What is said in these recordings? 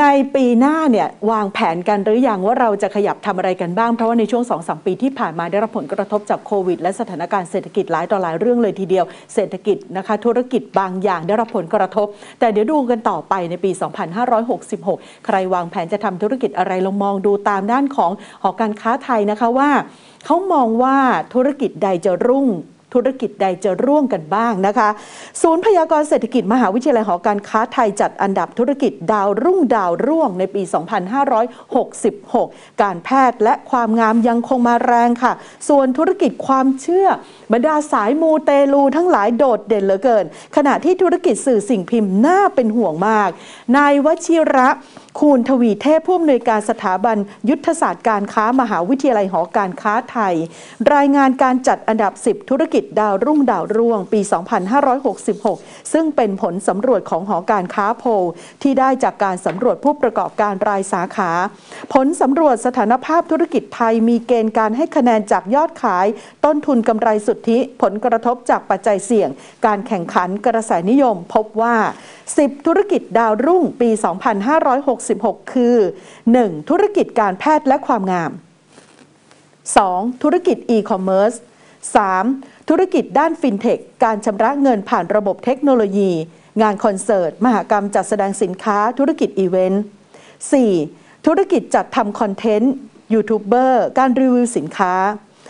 ในปีหน้าเนี่ยวางแผนกันหรือยังว่าเราจะขยับทำอะไรกันบ้าง เพราะว่าในช่วง2อสปีที่ผ่านมาได้รับผลกระทบจากโควิด และสถานการณ์เศรษฐกิจหลายต่อหลายเรื่องเลยทีเดียว เศรษฐกิจนะคะธุรกิจบางอย่างได้รับผลกระทบ แต่เดี๋ยวดูกันต่อไปในปี 2566 ใครวางแผนจะทำธุรกิจอะไรลองมองดูตามด้านของหอการค้าไทยนะคะว่าเขามองว่าธุรกิจใดจะรุ่ง ธุรกิจใดจะร่วงกันบ้างนะคะ ศูนย์พยากรณ์เศรษฐกิจมหาวิทยาลัยหอการค้าไทยจัดอันดับธุรกิจดาวรุ่งดาวร่วงในปี 2566 การแพทย์และความงามยังคงมาแรงค่ะ ส่วนธุรกิจความเชื่อบรรดาสายมูเตลูทั้งหลายโดดเด่นเหลือเกิน ขณะที่ธุรกิจสื่อสิ่งพิมพ์น่าเป็นห่วงมาก นายวชิระคูณทวีเทพผู้อำนวยการสถาบันยุทธศาสตร์การค้ามหาวิทยาลัยหอการค้าไทย รายงานการจัดอันดับ 10 ธุรกิจดาวรุ่งดาวร่วง ปี 2566 ซึ่งเป็นผลสำรวจของหอการค้าโพลที่ได้จากการสำรวจผู้ประกอบการรายสาขา ผลสำรวจสถานภาพธุรกิจไทยมีเกณฑ์การให้คะแนนจากยอดขาย ต้นทุนกำไรสุทธิ ผลกระทบจากปัจจัยเสี่ยง การแข่งขันกระแสนิยม พบว่า 10 ธุรกิจดาวรุ่งปี 2566 คือ 1. ธุรกิจการแพทย์และความงาม 2. ธุรกิจอีคอมเมิร์ซ 3. ธุรกิจด้านฟินเทค การชำระเงินผ่านระบบเทคโนโลยี งานคอนเสิร์ต มหกรรมจัดแสดงสินค้า ธุรกิจอีเวนต์ 4. ธุรกิจจัดทำคอนเทนต์ยูทูบเบอร์ การรีวิวสินค้า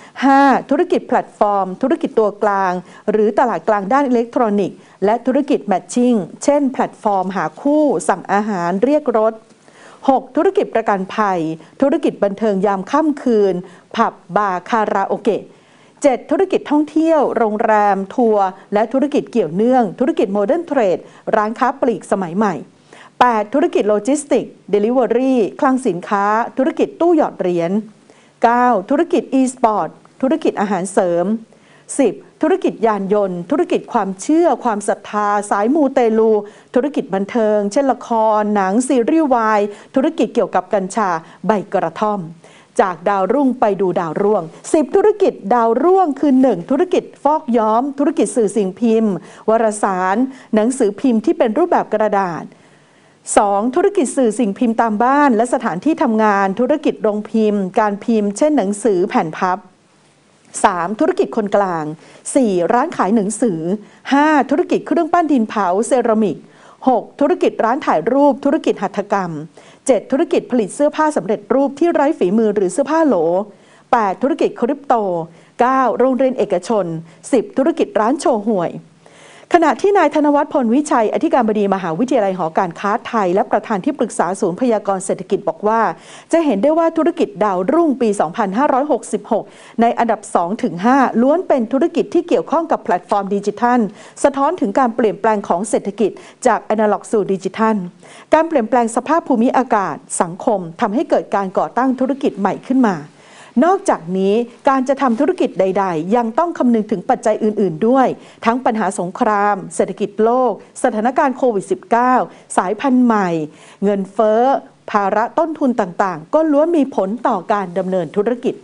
5. ธุรกิจแพลตฟอร์ม ธุรกิจตัวกลาง หรือตลาดกลางด้านอิเล็กทรอนิกส์ และธุรกิจแมทชิ่ง เช่น แพลตฟอร์มหาคู่ สั่งอาหาร เรียกรถ 6. ธุรกิจประกันภัย ธุรกิจบันเทิงยามค่ำคืน ผับบาร์ คาราโอเกะ 7. ธุรกิจท่องเที่ยว โรงแรม ทัวร์ และธุรกิจเกี่ยวเนื่อง ธุรกิจโมเดิร์นเทรด ร้านค้าปลีกสมัยใหม่ 8. ธุรกิจโลจิสติก เดลิเวอรี่คลังสินค้า ธุรกิจตู้หยอดเหรียญ 9. ธุรกิจ e-sport ธุรกิจอาหารเสริม 10. ธุรกิจยานยนต์ ธุรกิจความเชื่อ ความศรัทธา สายมูเตลู ธุรกิจบันเทิง เช่นละคร หนัง ซีรีส์วาย ธุรกิจเกี่ยวกับกัญชา ใบกระท่อม จากดาวรุ่งไปดูดาวร่วง 10 ธุรกิจดาวร่วงคือ 1. ธุรกิจฟอกย้อม ธุรกิจสื่อสิ่งพิมพ์ วารสาร หนังสือพิมพ์ที่เป็นรูปแบบกระดาษ 2. ธุรกิจสื่อสิ่งพิมพ์ตามบ้าน และสถานที่ทำงาน ธุรกิจโรงพิมพ์ การพิมพ์ เช่นหนังสือแผ่นพับ 3. ธุรกิจคนกลาง 4. ร้านขายหนังสือ 5. ธุรกิจเครื่องปั้นดินเผาเซรามิก 6. ธุรกิจร้านถ่ายรูป ธุรกิจหัตถกรรม 7. ธุรกิจผลิตเสื้อผ้าสำเร็จรูปที่ไร้ฝีมือหรือเสื้อผ้าโหล 8. ธุรกิจคริปโต 9. โรงเรียนเอกชน 10. ธุรกิจร้านโชว์หวย ขณะที่นายธนวัฒน์พลวิชัย อธิการบดีมหาวิทยาลัยหอการค้าไทย และประธานที่ปรึกษาศูนย์พยากรณ์เศรษฐกิจบอกว่า จะเห็นได้ว่าธุรกิจดาวรุ่งปี 2566 ในอันดับ 2-5 ล้วนเป็นธุรกิจที่เกี่ยวข้องกับแพลตฟอร์มดิจิทัล สะท้อนถึงการเปลี่ยนแปลงของเศรษฐกิจจากอนาล็อกสู่ดิจิทัล การเปลี่ยนแปลงสภาพภูมิอากาศ สังคมทำให้เกิดการก่อตั้งธุรกิจใหม่ขึ้นมา นอกจากนี้การจะทำธุรกิจใด ๆ ยังต้องคำนึงถึงปัจจัยอื่น ๆ ด้วย ทั้งปัญหาสงคราม เศรษฐกิจโลก สถานการณ์โควิด -19 สายพันธุ์ใหม่ เงินเฟ้อ ภาระต้นทุนต่างๆ ก็ล้วนมีผลต่อการดำเนินธุรกิจ